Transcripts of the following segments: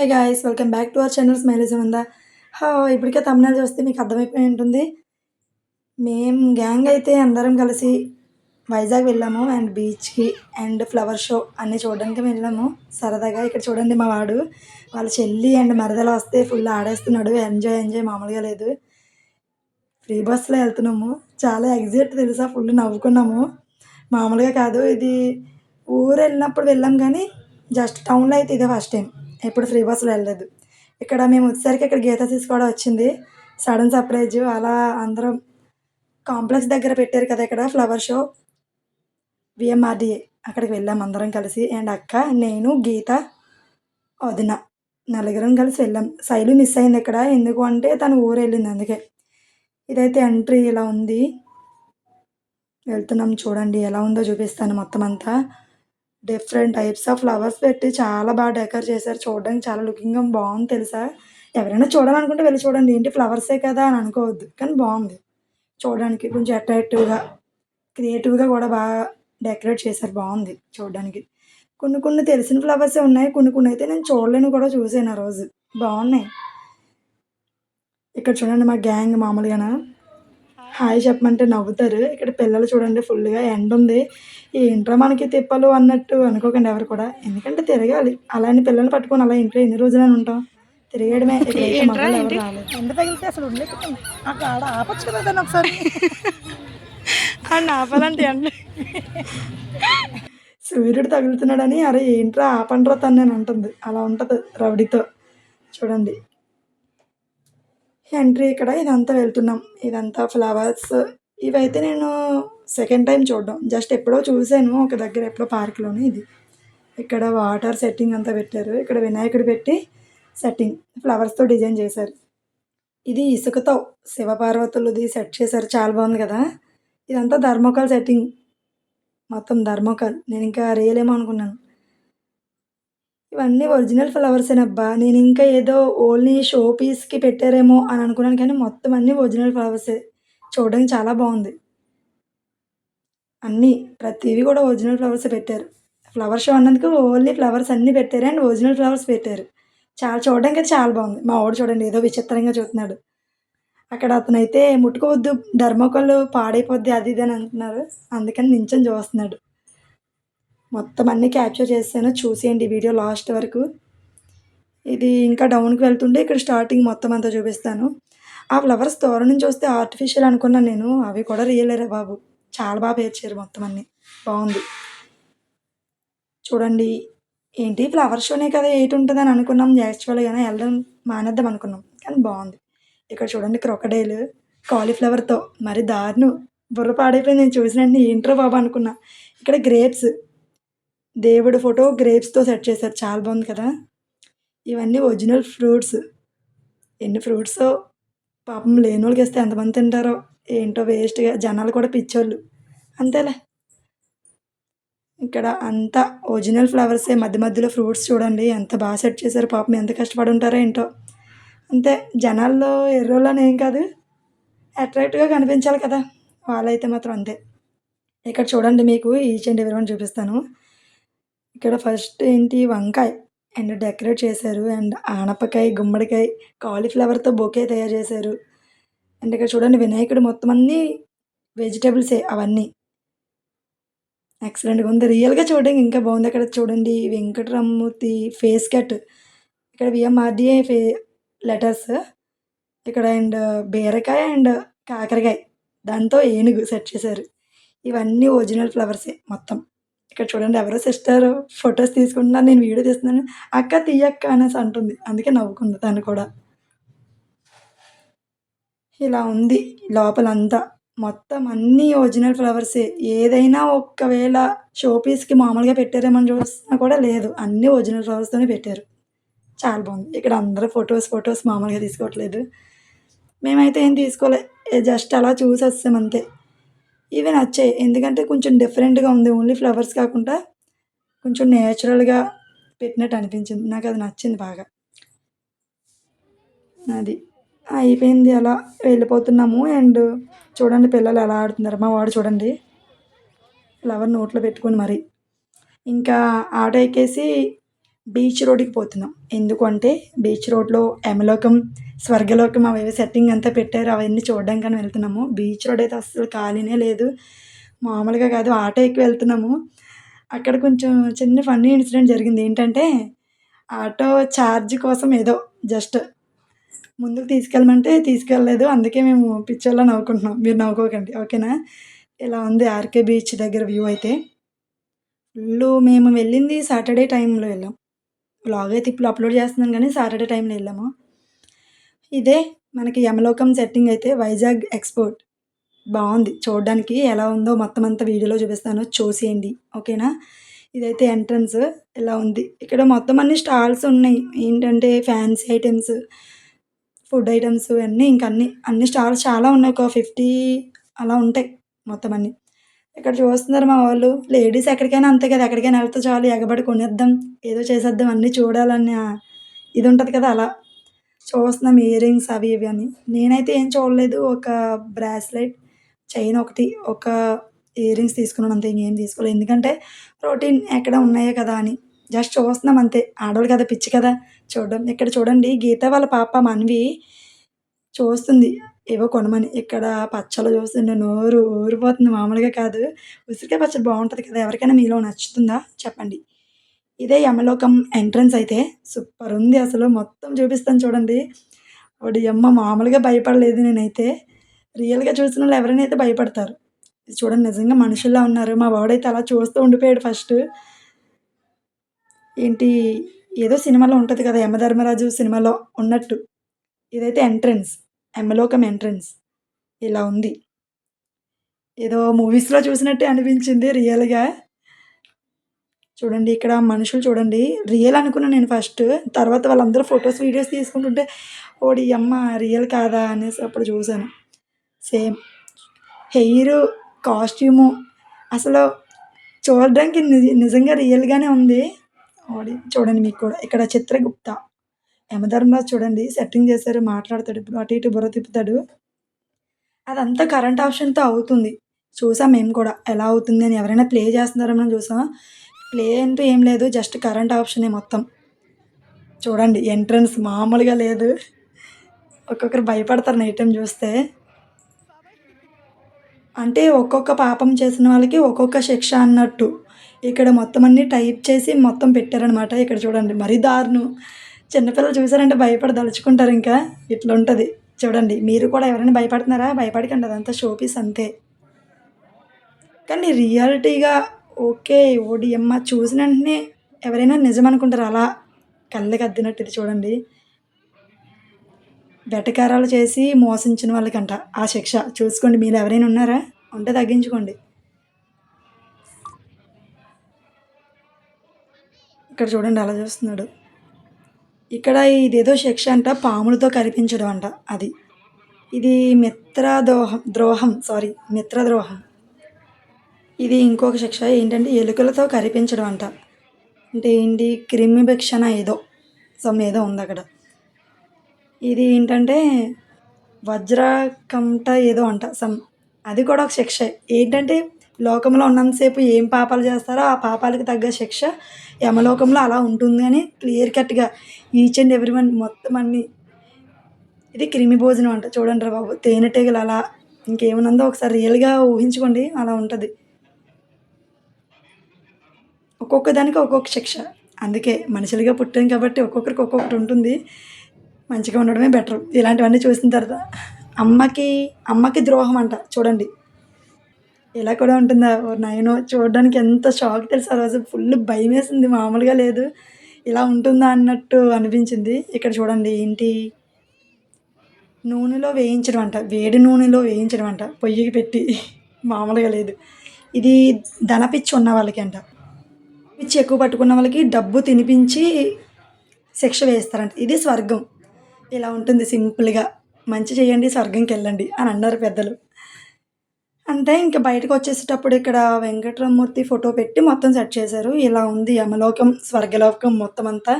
Hi guys welcome back to our channel smileys ఉందా హా ఇప్పటికే తమిళనాడు చూస్తే మీకు అర్థమైపోయి ఉంటుంది. మేము గ్యాంగ్ అయితే అందరం కలిసి వైజాగ్ వెళ్ళాము అండ్ బీచ్కి అండ్ ఫ్లవర్ షో అన్నీ చూడడానికి వెళ్ళాము. సరదాగా ఇక్కడ చూడండి మా వాడు. వాళ్ళ చెల్లి అండ్ మరదలు వస్తే ఫుల్ ఆడేస్తున్నాడు. ఎంజాయ్ ఎంజాయ్ మామూలుగా లేదు. ఫ్రీ బస్సులో వెళ్తున్నాము. చాలా ఎగ్జైట్ తెలుసా? ఫుల్ నవ్వుకున్నాము. మామూలుగా కాదు ఇది ఊరు వెళ్ళినప్పుడు వెళ్ళాం కానీ జస్ట్ టౌన్లో అయితే ఇదే ఫస్ట్ టైం ఎప్పుడు ఫ్రీ బస్సులో వెళ్ళలేదు. ఇక్కడ మేము వచ్చేసరికి ఇక్కడ గీత తీసుకోవడం వచ్చింది. సడన్ సర్ప్రైజ్ అలా అందరం కాంప్లెక్స్ దగ్గర పెట్టారు కదా ఇక్కడ ఫ్లవర్ షో విఎంఆర్డిఏ అక్కడికి వెళ్ళాం అందరం కలిసి. అండ్ అక్క నేను గీత వదిన నలుగురం కలిసి వెళ్ళాం. శైలి మిస్ అయింది ఇక్కడ. ఎందుకు అంటే తను ఊరు వెళ్ళింది అందుకే. ఇదైతే ఎంట్రీ ఇలా ఉంది. వెళ్తున్నాం చూడండి ఎలా ఉందో చూపిస్తాను మొత్తం అంతా డిఫరెంట్ టైప్స్ ఆఫ్ ఫ్లవర్స్ పెట్టి చాలా బాగా డెకర్ చేశారు. చూడడానికి చాలా లుకింగ్గా బాగుంది తెలుసా? ఎవరైనా చూడాలనుకుంటే వెళ్ళి చూడండి. ఏంటి ఫ్లవర్సే కదా అని అనుకోవద్దు. కానీ బాగుంది. చూడడానికి కొంచెం అట్రాక్టివ్గా క్రియేటివ్గా కూడా బాగా డెకరేట్ చేశారు. బాగుంది చూడడానికి. కొన్ని కొన్ని తెలిసిన ఫ్లవర్సే ఉన్నాయి. కొన్ని కొన్ని అయితే నేను చూడలేను కూడా చూసాను ఆ రోజు. బాగున్నాయి. ఇక్కడ చూడండి మా గ్యాంగ్ మామూలుగానా. హాయ్ చెప్పమంటే నవ్వుతారు. ఇక్కడ పిల్లలు చూడండి ఫుల్గా ఎండ ఉంది. ఏంట్రా మనకి తిప్పలు అన్నట్టు అనుకోకండి ఎవరు కూడా. ఎందుకంటే తిరగాలి. అలానే పిల్లల్ని పట్టుకొని అలా ఇంట్లో ఎన్ని రోజులని ఉంటాం. తిరిగేయడమే రాలేదు. ఎండ తగిలితే అసలు ఆడ ఆపచ్చు కదా దాన్ని ఒకసారి. అని ఆపాలంటే ఎండ. సూర్యుడు తగులుతున్నాడని అరే ఏంట్రా ఆపండ్రా తను నేను అంటుంది. అలా ఉంటుంది రౌడీతో. చూడండి. ఎంట్రీ ఇక్కడ ఇదంతా వెళ్తున్నాం. ఇదంతా ఫ్లవర్స్. ఇవైతే నేను సెకండ్ టైం చూడడం. జస్ట్ ఎప్పుడో చూశాను. ఒక దగ్గర ఎప్పుడో పార్క్లోనే ఇది. ఇక్కడ వాటర్ సెట్టింగ్ అంతా పెట్టారు. ఇక్కడ వినాయకుడు పెట్టి సెట్టింగ్. ఫ్లవర్స్తో డిజైన్ చేశారు. ఇది ఇసుకతో శివపార్వతులది సెట్ చేశారు. చాలా బాగుంది కదా. ఇదంతా ధర్మోకాల్ సెట్టింగ్. మొత్తం ధర్మోకాల్. నేను ఇంకా రియల్ ఏమో అనుకున్నాను. ఇవన్నీ ఒరిజినల్ ఫ్లవర్సేనబ్బా నేను ఇంకా ఏదో ఓన్లీ షో పీస్కి పెట్టారేమో అని అనుకున్నాను కానీ మొత్తం అన్నీ ఒరిజినల్ ఫ్లవర్సే చూడడానికి చాలా బాగుంది. అన్నీ ప్రతివి కూడా ఒరిజినల్ ఫ్లవర్స్ పెట్టారు. ఫ్లవర్ షో అన్నందుకు ఓన్లీ ఫ్లవర్స్ అన్నీ పెట్టారు అండ్ ఒరిజినల్ ఫ్లవర్స్ పెట్టారు. చాలా చూడడానికి అయితే చాలా బాగుంది. మా వాడు చూడండి ఏదో విచిత్రంగా చూస్తున్నాడు. అక్కడ అతనైతే ముట్టుకోవద్దు ధర్మకోళ్ళు పాడైపోద్ది అది ఇది అని అంటున్నారు. అందుకని నించొని చూస్తున్నాడు. మొత్తం అన్నీ క్యాప్చర్ చేశాను. చూసేయండి వీడియో లాస్ట్ వరకు. ఇది ఇంకా డౌన్కి వెళ్తుంటే ఇక్కడ స్టార్టింగ్ మొత్తం అంతా చూపిస్తాను. ఆ ఫ్లవర్స్ దూరం నుంచి వస్తే ఆర్టిఫిషియల్ అనుకున్నాను నేను. అవి కూడా రియలేరా బాబు. చాలా బాగా పేర్చారు మొత్తం అన్నీ. బాగుంది. చూడండి. ఏంటి? ఫ్లవర్ షోనే కదా ఏటి ఉంటుంది అని అనుకున్నాం. యాక్చువల్గానే వెళ్ళడం మానేద్దాం అనుకున్నాం. కానీ బాగుంది. ఇక్కడ చూడండి క్రొకడైల్ కాలీఫ్లవర్తో మరి దారుణం. బుర్ర పాడైపోయింది. నేను చూసిన ఏంట్రో బాబు అనుకున్నా. ఇక్కడ గ్రేప్స్ దేవుడి ఫోటో గ్రేప్స్తో సెట్ చేశారు. చాలా బాగుంది కదా. ఇవన్నీ ఒరిజినల్ ఫ్రూట్స్. ఎన్ని ఫ్రూట్స్? పాపం లేని వాళ్ళకి ఇస్తే ఎంతమంది తింటారో? ఏంటో వేస్ట్గా. జనాలు కూడా పిచ్చోళ్ళు. అంతేలే. ఇక్కడ అంతా ఒరిజినల్ ఫ్లవర్సే. మధ్య మధ్యలో ఫ్రూట్స్ చూడండి. ఎంత బాగా సెట్ చేశారు. పాపం ఎంత కష్టపడి ఉంటారో ఏంటో. అంతే. జనాల్లో ఎర్రోళ్ళని ఏం కాదు. అట్రాక్టివ్గా కనిపించాలి కదా. వాళ్ళైతే మాత్రం అంతే. ఇక్కడ చూడండి మీకు ఈచ్ అండ్ ఎవరి చూపిస్తాను. ఇక్కడ ఫస్ట్ ఏంటి? వంకాయ. అండ్ డెకరేట్ చేశారు. అండ్ ఆనపకాయ గుమ్మడికాయ కాలీఫ్లవర్తో బొకే తయారు చేశారు. అండ్ ఇక్కడ చూడండి వినాయకుడు మొత్తం అన్నీ వెజిటేబుల్సే అవన్నీ. ఎక్సలెంట్గా ఉంది. రియల్గా చూడడానికి ఇంకా బాగుంది. అక్కడ చూడండి వెంకటరమూర్తి ఫేస్ కట్ ఇక్కడ విఎంఆర్డీఏ ఫే లెటర్స్ ఇక్కడ అండ్ బీరకాయ అండ్ కాకరకాయ. దాంతో ఏనుగు సెట్ చేశారు. ఇవన్నీ ఒరిజినల్ ఫ్లవర్సే మొత్తం. ఇక్కడ చూడండి ఎవరో సిస్టర్ ఫొటోస్ తీసుకుంటున్నారు నేను వీడియో తీస్తున్నాను. అక్క తీయక్క అనేసి అంటుంది. అందుకే నవ్వుకుంది తను కూడా. ఇలా ఉంది లోపలంతా. మొత్తం అన్నీ ఒరిజినల్ ఫ్లవర్సే ఏదైనా ఒకవేళ షోపీస్కి మామూలుగా పెట్టారేమని చూస్తున్నా కూడా లేదు. అన్నీ ఒరిజినల్ ఫ్లవర్స్తోనే పెట్టారు. చాలా బాగుంది. ఇక్కడ అందరూ ఫొటోస్ ఫొటోస్ మామూలుగా తీసుకోవట్లేదు. మేమైతే ఏం తీసుకోలే. జస్ట్ అలా చూసి వస్తామంతే ఇవి నచ్చాయి ఎందుకంటే కొంచెం డిఫరెంట్గా ఉంది. ఓన్లీ ఫ్లవర్స్ కాకుండా కొంచెం నేచురల్గా పెట్టినట్టు అనిపించింది. నాకు అది నచ్చింది బాగా. అది అయిపోయింది అలా వెళ్ళిపోతున్నాము. అండ్ చూడండి పిల్లలు ఎలా ఆడుతున్నారు. మా వాడు చూడండి. ఫ్లవర్ నోట్లో పెట్టుకొని మరి. ఇంకా ఆట ఎక్కేసి బీచ్ రోడ్కి పోతున్నాం. ఎందుకంటే బీచ్ రోడ్లో యమలోకం స్వర్గలోకం అవి సెట్టింగ్ అంతా పెట్టారు. అవన్నీ చూడడానికని వెళ్తున్నాము. బీచ్ రోడ్ అయితే అస్సలు ఖాళీనే లేదు. మామూలుగా కాదు ఆటో ఎక్కి వెళ్తున్నాము. అక్కడ కొంచెం చిన్న ఫన్నీ ఇన్సిడెంట్ జరిగింది. ఏంటంటే ఆటో ఛార్జ్ కోసం ఏదో జస్ట్ ముందుకు తీసుకెళ్ళమంటే తీసుకెళ్ళలేదు. అందుకే మేము పిక్చర్లో నవ్వుకుంటున్నాం. మీరు నవ్వుకోకండి. ఓకేనా? ఇలా ఉంది ఆర్కే బీచ్ దగ్గర వ్యూ అయితే. ఫుల్ మేము వెళ్ళింది సాటర్డే టైంలో వెళ్ళాం. బ్లాగ్ అయితే ఇప్పుడు అప్లోడ్ చేస్తున్నాను కానీ సాటర్డే టైంలో వెళ్ళాము. ఇదే మనకి యమలోకం సెట్టింగ్ అయితే వైజాగ్ ఎక్స్పోర్ట్ బాగుంది. చూడడానికి ఎలా ఉందో మొత్తం అంతా వీడియోలో చూపిస్తాను. చూసేయండి. ఓకేనా? ఇదైతే ఎంట్రన్స్ ఇలా ఉంది? ఇక్కడ మొత్తం అన్ని స్టాల్స్ ఉన్నాయి. ఏంటంటే ఫ్యాన్సీ ఐటమ్స్ ఫుడ్ ఐటమ్స్ అన్నీ ఇంక అన్ని అన్ని స్టాల్స్ చాలా ఉన్నాయి. ఒక ఫిఫ్టీ అలా ఉంటాయి మొత్తం అన్ని. ఇక్కడ చూస్తున్నారు మా వాళ్ళు. లేడీస్ ఎక్కడికైనా అంతే కదా ఎక్కడికైనా వెళ్తే చాలు ఎగబడి కొనేద్దాం. ఏదో చేసేద్దాం అన్నీ చూడాలని ఇది ఉంటుంది కదా అలా. చూస్తున్నాం ఇయర్ రింగ్స్ అవి ఇవి అని. నేనైతే ఏం చూడలేదు ఒక బ్రాస్లెట్ చైన్ ఒకటి ఒక ఇయర్ రింగ్స్ తీసుకున్నాను అంతే ఇంకేం తీసుకోలేదు. ఎందుకంటే ప్రోటీన్ ఎక్కడ ఉన్నాయో కదా అని. జస్ట్ చూస్తున్నాం అంతే. ఆడవాళ్ళు కదా పిచ్చి కదా. చూడడం ఇక్కడ చూడండి గీత వాళ్ళ పాప మనవి చూస్తుంది. ఏవో కొనమని ఇక్కడ పచ్చళ్ళు చూస్తుంటే నోరు ఊరిపోతుంది. మామూలుగా కాదు. ఉసిరికాయ పచ్చడి బాగుంటుంది కదా. ఎవరికైనా మీలో నచ్చుతుందా? చెప్పండి. ఇదే యమలోకం ఎంట్రన్స్ అయితే సూపర్ ఉంది అసలు. మొత్తం చూపిస్తాను చూడండి. వాడి అమ్మ మామూలుగా భయపడలేదు నేనైతే. రియల్గా చూసిన వాళ్ళు ఎవరైనా అయితే భయపడతారు. ఇది చూడండి నిజంగా మనుషుల్లా ఉన్నారు. మా వాడైతే అలా చూస్తూ ఉండిపోయాడు ఫస్ట్. ఏంటి? ఏదో సినిమాలో ఉంటుంది కదా యమధర్మరాజు సినిమాలో ఉన్నట్టు. ఇదైతే ఎంట్రన్స్. యమలోకం ఎంట్రన్స్ ఇలా ఉంది. ఏదో మూవీస్లో చూసినట్టే అనిపించింది రియల్గా. చూడండి ఇక్కడ మనుషులు చూడండి. రియల్ అనుకున్నాను నేను ఫస్ట్. తర్వాత వాళ్ళందరూ ఫొటోస్ వీడియోస్ తీసుకుంటుంటే ఓడి అమ్మ రియల్ కాదా? అనేసి అప్పుడు చూశాను. సేమ్. హెయిర్ కాస్ట్యూము అసలు చూడడానికి నిజంగా రియల్గానే ఉంది. ఓడి చూడండి మీకు కూడా. ఇక్కడ చిత్రగుప్త. యమధర్మరాజు చూడండి సెట్టింగ్ చేశారు మాట్లాడతాడు ఇప్పుడు అటు ఇటు బుర్ర తిప్పుతాడు. అదంతా కరెంట్ ఆప్షన్తో అవుతుంది. చూసాం మేము కూడా ఎలా అవుతుంది అని ఎవరైనా ప్లే చేస్తున్నారేమో చూసాం ప్లే అంటూ ఏం లేదు జస్ట్ కరెంట్ ఆప్షనే మొత్తం. చూడండి ఎంట్రన్స్ మామూలుగా లేదు. ఒక్కొక్కరు భయపడతారు నైట్ టైం చూస్తే. అంటే ఒక్కొక్క పాపం చేసిన వాళ్ళకి ఒక్కొక్క శిక్ష అన్నట్టు. ఇక్కడ మొత్తం అన్ని టైప్ చేసి మొత్తం పెట్టారనమాట ఇక్కడ చూడండి మరీ దారుణం. చిన్నపిల్లలు చూసారంటే భయపడి దలుచుకుంటారు ఇంకా. ఇట్లా ఉంటుంది చూడండి మీరు కూడా ఎవరైనా భయపడుతున్నారా? భయపడకండి అదంతా షోపీస్ అంతే. కానీ రియాలిటీగా ఓకే ఓడియమ్మ చూసిన వెంటనే ఎవరైనా నిజం అనుకుంటారు? అలా కళ్ళకి అద్దినట్టు ఇది చూడండి. వెటకారాలు చేసి మోసించిన వాళ్ళకంట ఆ శిక్ష. చూసుకోండి మీరు ఎవరైనా ఉన్నారా? ఉంటే తగ్గించుకోండి. ఇక్కడ చూడండి అలా చూస్తున్నాడు. ఇక్కడ ఇదేదో శిక్ష అంట పాములతో కనిపించడం అంట అది. ఇది మిత్ర ద్రోహం ద్రోహం సారీ మిత్ర ద్రోహం ఇది ఇంకొక శిక్ష ఏంటంటే ఎలుకలతో కరిపించడం అంట. అంటే ఏంటి క్రిమి భక్షణ ఏదో సమ్ ఏదో ఉంది అక్కడ. ఇది ఏంటంటే వజ్రకంట ఏదో అంట సమ్ అది కూడా ఒక శిక్ష. ఏంటంటే లోకంలో ఉన్నంతసేపు ఏం పాపాలు చేస్తారో ఆ పాపాలకు తగ్గ శిక్ష యమలోకంలో అలా ఉంటుంది అని క్లియర్ కట్గా ఈచ్ అండ్ ఎవ్రీ వన్ మొత్తం అన్ని. ఇది క్రిమి భోజనం అంట చూడండి రా బాబు. తేనెటీగలు అలా ఇంకేమనుందో ఒకసారి రియల్గా ఊహించుకోండి అలా ఉంటుంది. ఒక్కొక్క దానికి ఒక్కొక్క శిక్ష. అందుకే మనుషులుగా పుట్టాం కాబట్టి ఒక్కొక్కరికి ఒక్కొక్కటి ఉంటుంది. మంచిగా ఉండడమే బెటర్. ఇలాంటివన్నీ చూసిన తర్వాత అమ్మకి అమ్మకి ద్రోహం అంట చూడండి. ఇలా కూడా ఉంటుందా? ఓ నయనో చూడడానికి ఎంత షాక్ తెలుసు? ఆ రోజు ఫుల్ భయం వేసింది మామూలుగా లేదు. ఇలా ఉంటుందా అన్నట్టు అనిపించింది. ఇక్కడ చూడండి ఏంటి? నూనెలో వేయించడం అంట వేడి నూనెలో వేయించడం అంట పొయ్యికి పెట్టి. మామూలుగా లేదు. ఇది ధనపిచ్చి ఉన్న వాళ్ళకి అంట పిచ్చి ఎక్కువ పట్టుకున్న వాళ్ళకి డబ్బు తినిపించి శిక్ష వేస్తారంట. ఇది స్వర్గం. ఇలా ఉంటుంది సింపుల్గా. మంచి చేయండి స్వర్గంకి వెళ్ళండి అని అన్నారు పెద్దలు. అంటే ఇంకా బయటకు వచ్చేసేటప్పుడు ఇక్కడ వెంకటరామూర్తి ఫోటో పెట్టి మొత్తం సెట్ చేశారు. ఇలా ఉంది యమలోకం స్వర్గలోకం మొత్తం అంతా.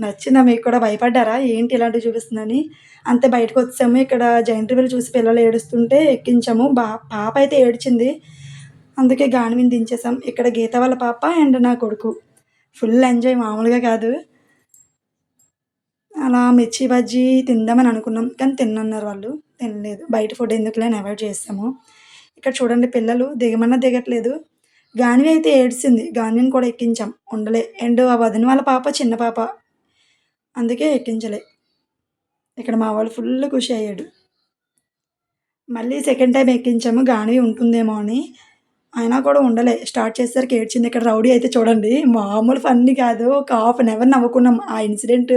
నచ్చిన మీకు కూడా భయపడ్డారా? ఏంటి ఇలాంటివి చూపిస్తుందని? అంతే బయటకు వచ్చాము ఇక్కడ జైంట్ వీల్ చూసి పిల్లలు ఏడుస్తుంటే ఎక్కించాము. బా పాప అయితే ఏడ్చింది. అందుకే గాని మీద దించేసాం ఇక్కడ గీత వాళ్ళ పాప అండ్ నా కొడుకు. ఫుల్ ఎంజాయ్ మామూలుగా కాదు. అలా మిర్చి బజ్జీ తిందామని అనుకున్నాం. కానీ తినన్నారు వాళ్ళు. తినలేదు. బయట ఫుడ్ ఎందుకులేని అవాయిడ్ చేసాము ఇక్కడ చూడండి పిల్లలు దిగమన్నా దిగట్లేదు. గానివి అయితే ఏడ్చింది గాన్విని కూడా ఎక్కించాం. ఉండలే. అండ్ ఆ వదిన వాళ్ళ పాప చిన్న పాప. అందుకే ఎక్కించలే. ఇక్కడ మా వాళ్ళు ఫుల్ ఖుషి అయ్యాడు. మళ్ళీ సెకండ్ టైం ఎక్కించాము. గానివి ఉంటుందేమో అని. అయినా కూడా ఉండలే. స్టార్ట్ చేసేసరికి ఏడ్చింది. ఇక్కడ రౌడీ అయితే చూడండి. మామూలు ఫన్నీ కాదు. ఒక హాఫ్ అన్ అవర్ నవ్వుకున్నాం. ఆ ఇన్సిడెంట్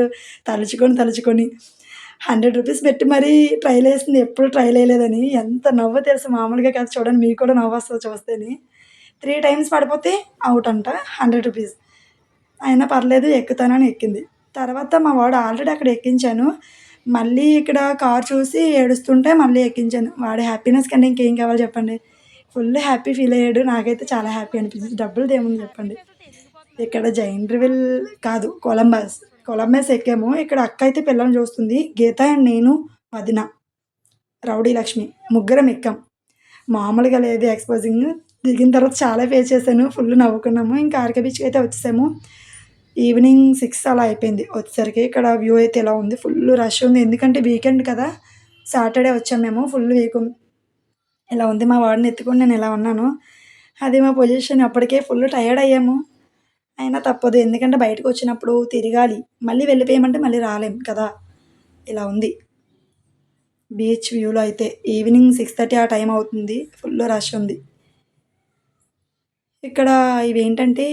తలుచుకొని తలుచుకొని. హండ్రెడ్ రూపీస్ పెట్టి మరీ ట్రైల్ వేసింది. ఎప్పుడు ట్రైల్ వేయలేదని. ఎంత నవ్వు తెలుసు మామూలుగా కాదు. చూడండి మీకు కూడా నవ్వు వస్తుంది చూస్తేనే. త్రీ టైమ్స్ పడిపోతే అవుట్ అంట హండ్రెడ్ రూపీస్ అయినా పర్లేదు ఎక్కుతానని ఎక్కింది. తర్వాత మా వాడు ఆల్రెడీ అక్కడ ఎక్కించాను. మళ్ళీ ఇక్కడ కార్ చూసి ఏడుస్తుంటే మళ్ళీ ఎక్కించాను. వాడి హ్యాపీనెస్ కంటే ఇంకేం కావాలి చెప్పండి? ఫుల్ హ్యాపీ ఫీల్ అయ్యాడు. నాకైతే చాలా హ్యాపీ అనిపించింది. డబ్బులు ఏముంది చెప్పండి. ఇక్కడ జైంట్రివిల్ కాదు కొలంబస్. కొలంబస్ ఎక్కాము ఇక్కడ అక్క అయితే పిల్లల్ని చూస్తుంది. గీత అండ్ నేను వదిన రౌడీ లక్ష్మి ముగ్గురం ఎక్కాం. మామూలుగా లేదు ఎక్స్పోజింగ్. దిగిన తర్వాత చాలా పే చేశాను. ఫుల్ నవ్వుకున్నాము. ఇంకా ఆర్కే బీచ్కి అయితే వచ్చేసాము. ఈవినింగ్ సిక్స్ అలా అయిపోయింది. వచ్చేసరికి ఇక్కడ వ్యూ అయితే ఇలా ఉంది. ఫుల్ రష్ ఉంది. ఎందుకంటే వీకెండ్ కదా. సాటర్డే వచ్చాము మేము. ఫుల్ వీక్ ఇలా ఉంది. మా వాడిని ఎత్తుకొని నేను ఇలా ఉన్నాను. అది మా పొజిషన్. అప్పటికే ఫుల్ టైర్డ్ అయ్యాము. అయినా తప్పదు. ఎందుకంటే బయటకు వచ్చినప్పుడు తిరగాలి. మళ్ళీ వెళ్ళిపోయామంటే మళ్ళీ రాలేం కదా? ఇలా ఉంది. బీచ్ వ్యూలో అయితే ఈవినింగ్ సిక్స్ థర్టీ ఆ టైం అవుతుంది. ఫుల్ రష్ ఉంది. ఇక్కడ ఇవేంటంటే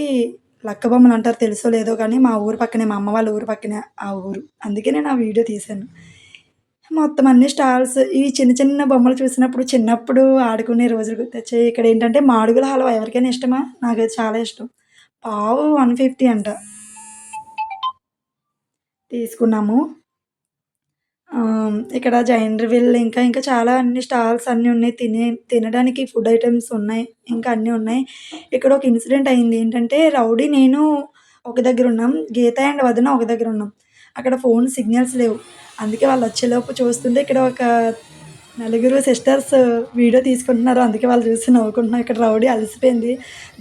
లక్క బొమ్మలు అంటారు తెలుసో లేదో కానీ మా ఊరు పక్కనే మా అమ్మ వాళ్ళ ఊరు పక్కనే ఆ ఊరు. అందుకే నేను ఆ వీడియో తీశాను. మొత్తం అన్ని స్టాల్స్ ఈ చిన్న చిన్న బొమ్మలు చూసినప్పుడు చిన్నప్పుడు ఆడుకునే రోజులు గుర్తొచ్చాయి. ఇక్కడ ఏంటంటే మాడుగుల హల్వా ఎవరికైనా ఇష్టమా? నాకైతే చాలా ఇష్టం. పావు వన్ ఫిఫ్టీ అంట. తీసుకున్నాము. ఇక్కడ జైంట్ విల్ ఇంకా ఇంకా చాలా అన్ని స్టాల్స్ అన్నీ ఉన్నాయి. తినే తినడానికి ఫుడ్ ఐటమ్స్ ఉన్నాయి. ఇంకా అన్నీ ఉన్నాయి. ఇక్కడ ఒక ఇన్సిడెంట్ అయింది. ఏంటంటే రౌడీ నేను ఒక దగ్గర ఉన్నాం. గీత అండ్ వదన ఒక దగ్గర ఉన్నాం. అక్కడ ఫోన్ సిగ్నల్స్ లేవు. అందుకే వాళ్ళు వచ్చేలోపు చూస్తుంటే ఇక్కడ ఒక నలుగురు సిస్టర్స్ వీడియో తీసుకుంటున్నారు. అందుకే వాళ్ళు చూసి నవ్వుకుంటున్నారు. ఇక్కడ రౌడీ అలసిపోయింది.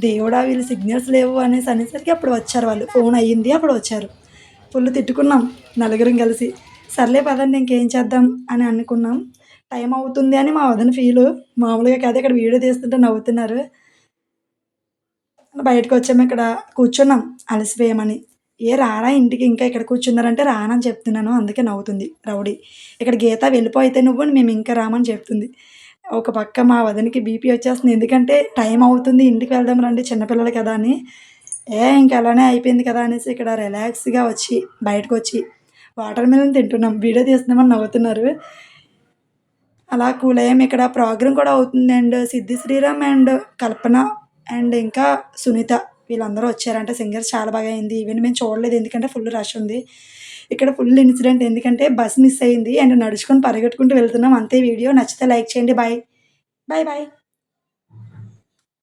దేవుడా వీళ్ళు సిగ్నల్స్ లేవు అనేసి అనేసరికి అప్పుడు వచ్చారు వాళ్ళు. ఫోన్ అయ్యింది అప్పుడు వచ్చారు. ఫుల్ తిట్టుకున్నాం నలుగురం కలిసి. సర్లే పదండి ఇంకేం చేద్దాం అని అనుకున్నాం. టైం అవుతుంది అని మా వదిన ఫీలు. మామూలుగా కాదు ఇక్కడ వీడియో తీస్తుంటే నవ్వుతున్నారు. బయటకు వచ్చాము ఇక్కడ కూర్చున్నాం అలసిపోయామని. ఏ రారా ఇంటికి ఇంకా ఇక్కడ కూర్చున్నారంటే రానని చెప్తున్నాను అందుకే నవ్వుతుంది రౌడీ. ఇక్కడ గీత వెళ్ళిపోయితే నువ్వు మేము ఇంకా రామని చెప్తుంది. ఒక పక్క మా వదనికి బీపీ వచ్చేస్తుంది ఎందుకంటే టైం అవుతుంది ఇంటికి వెళ్దాం రండి చిన్నపిల్లలు కదా అని. ఏ ఇంకా అలానే అయిపోయింది కదా అనేసి ఇక్కడ రిలాక్స్గా వచ్చి బయటకు వచ్చి వాటర్ మిలన్ తింటున్నాం వీడియో తీస్తున్నామని నవ్వుతున్నారు. అలా కూలయం ఇక్కడ ప్రోగ్రామ్ కూడా అవుతుంది and Siddhi Sriram and Kalpana and ఇంకా సునీత. వీళ్ళందరూ వచ్చారంటే సింగర్స్ చాలా బాగా అయింది. ఈవెన్ మేము చూడలేదు ఎందుకంటే ఫుల్ రష్ ఉంది. ఇక్కడ ఫుల్ ఇన్సిడెంట్ ఎందుకంటే బస్ మిస్ అయింది. అండ్ నడుచుకొని పరిగెట్టుకుంటూ వెళ్తున్నాం. అంతే వీడియో. నచ్చితే లైక్ చేయండి. Bye bye bye